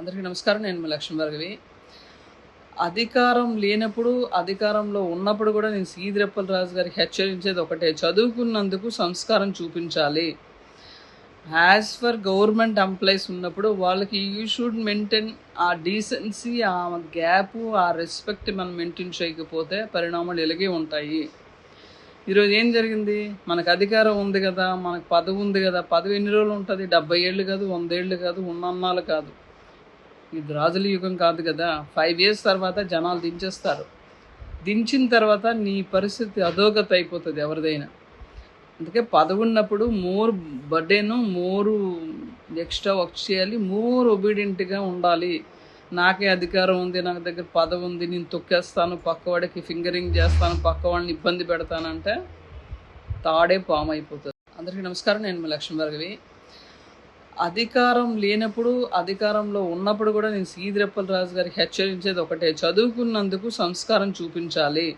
అందరికీ నమస్కారం. నేను లక్ష్మణ్ భార్గవి అధికారం లేనప్పుడు అధికారంలో ఉన్నప్పుడు కూడా నేను సీదిరెప్పల రాజు గారికి హెచ్చరించేది ఒకటే. చదువుకున్నందుకు సంస్కారం చూపించాలి. యాజ్ ఫర్ గవర్నమెంట్ ఎంప్లాయీస్ ఉన్నప్పుడు వాళ్ళకి యూ షుడ్ మెయింటైన్ ఆ డీసెన్సీ ఆ గ్యాప్ ఆ రెస్పెక్ట్ మనం మెయింటైన్ చేయకపోతే పరిణామాలు ఇలాగే ఉంటాయి. ఈరోజు ఏం జరిగింది? మనకు అధికారం ఉంది కదా మనకు పదవి ఉంది కదా. పదవి ఎన్ని రోజులు ఉంటుంది? డెబ్బై ఏళ్ళు కాదు వంద ఏళ్ళు కాదు ఉన్నన్నాళ్ళు కాదు. ఇది రాజుల యుగం కాదు కదా. ఫైవ్ ఇయర్స్ తర్వాత జనాలు దించేస్తారు. దించిన తర్వాత నీ పరిస్థితి అధోగత అయిపోతుంది ఎవరిదైనా. అందుకే పదవి ఉన్నప్పుడు మోర్ బర్త్డేను మోరు ఎక్స్ట్రా వర్క్ చేయాలి మోర్ ఒబీడియంట్గా ఉండాలి. నాకే అధికారం ఉంది నాకు దగ్గర పదవి ఉంది నేను తొక్కేస్తాను పక్కవాడికి ఫింగరింగ్ చేస్తాను పక్క వాళ్ళని ఇబ్బంది పెడతానంటే తాడే పాము అయిపోతుంది. అందరికీ నమస్కారం నేను మీ లక్ష్మీ భార్గవి అధికారం లేనప్పుడు అధికారంలో ఉన్నప్పుడు కూడా నేను సీదిరెప్పల రాజు గారికి హెచ్చరించేది ఒకటే. చదువుకున్నందుకు సంస్కారం చూపించాలి.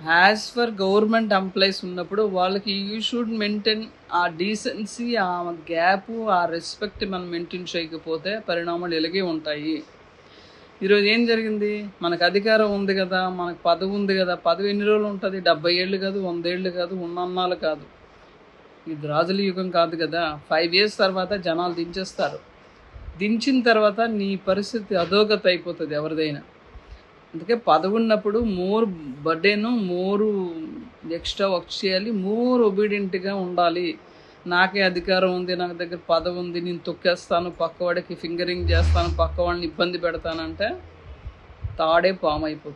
యాజ్ ఫర్ గవర్నమెంట్ ఎంప్లాయీస్ ఉన్నప్పుడు వాళ్ళకి యూ షుడ్ మెయింటైన్ ఆ డీసెన్సీ ఆ గ్యాప్ ఆ రెస్పెక్ట్ మనం మెయింటైన్ చేయకపోతే పరిణామాలు ఇలాగే ఉంటాయి. ఈరోజు ఏం జరిగింది? మనకు అధికారం ఉంది కదా మనకు పదవి ఉంది కదా. పదవి ఎన్ని రోజులు ఉంటుంది? డెబ్బై ఏళ్ళు కాదు వంద ఏళ్ళు కాదు ఉన్నన్నాళ్ళు కాదు. ఇది రాజుల యుగం కాదు కదా. ఫైవ్ ఇయర్స్ తర్వాత జనాలు దించేస్తారు. దించిన తర్వాత నీ పరిస్థితి అధోగత అయిపోతుంది ఎవరిదైనా. అందుకే పదవి ఉన్నప్పుడు మోర్ బర్త్డేను మోరు ఎక్స్ట్రా వర్క్ చేయాలి మోర్ ఒబీడియంట్గా ఉండాలి. నాకే అధికారం ఉంది నాకు దగ్గర పదవి ఉంది నేను తొక్కేస్తాను పక్కవాడికి ఫింగరింగ్ చేస్తాను పక్కవాడిని ఇబ్బంది పెడతానంటే తాడే పాము అయిపోతుంది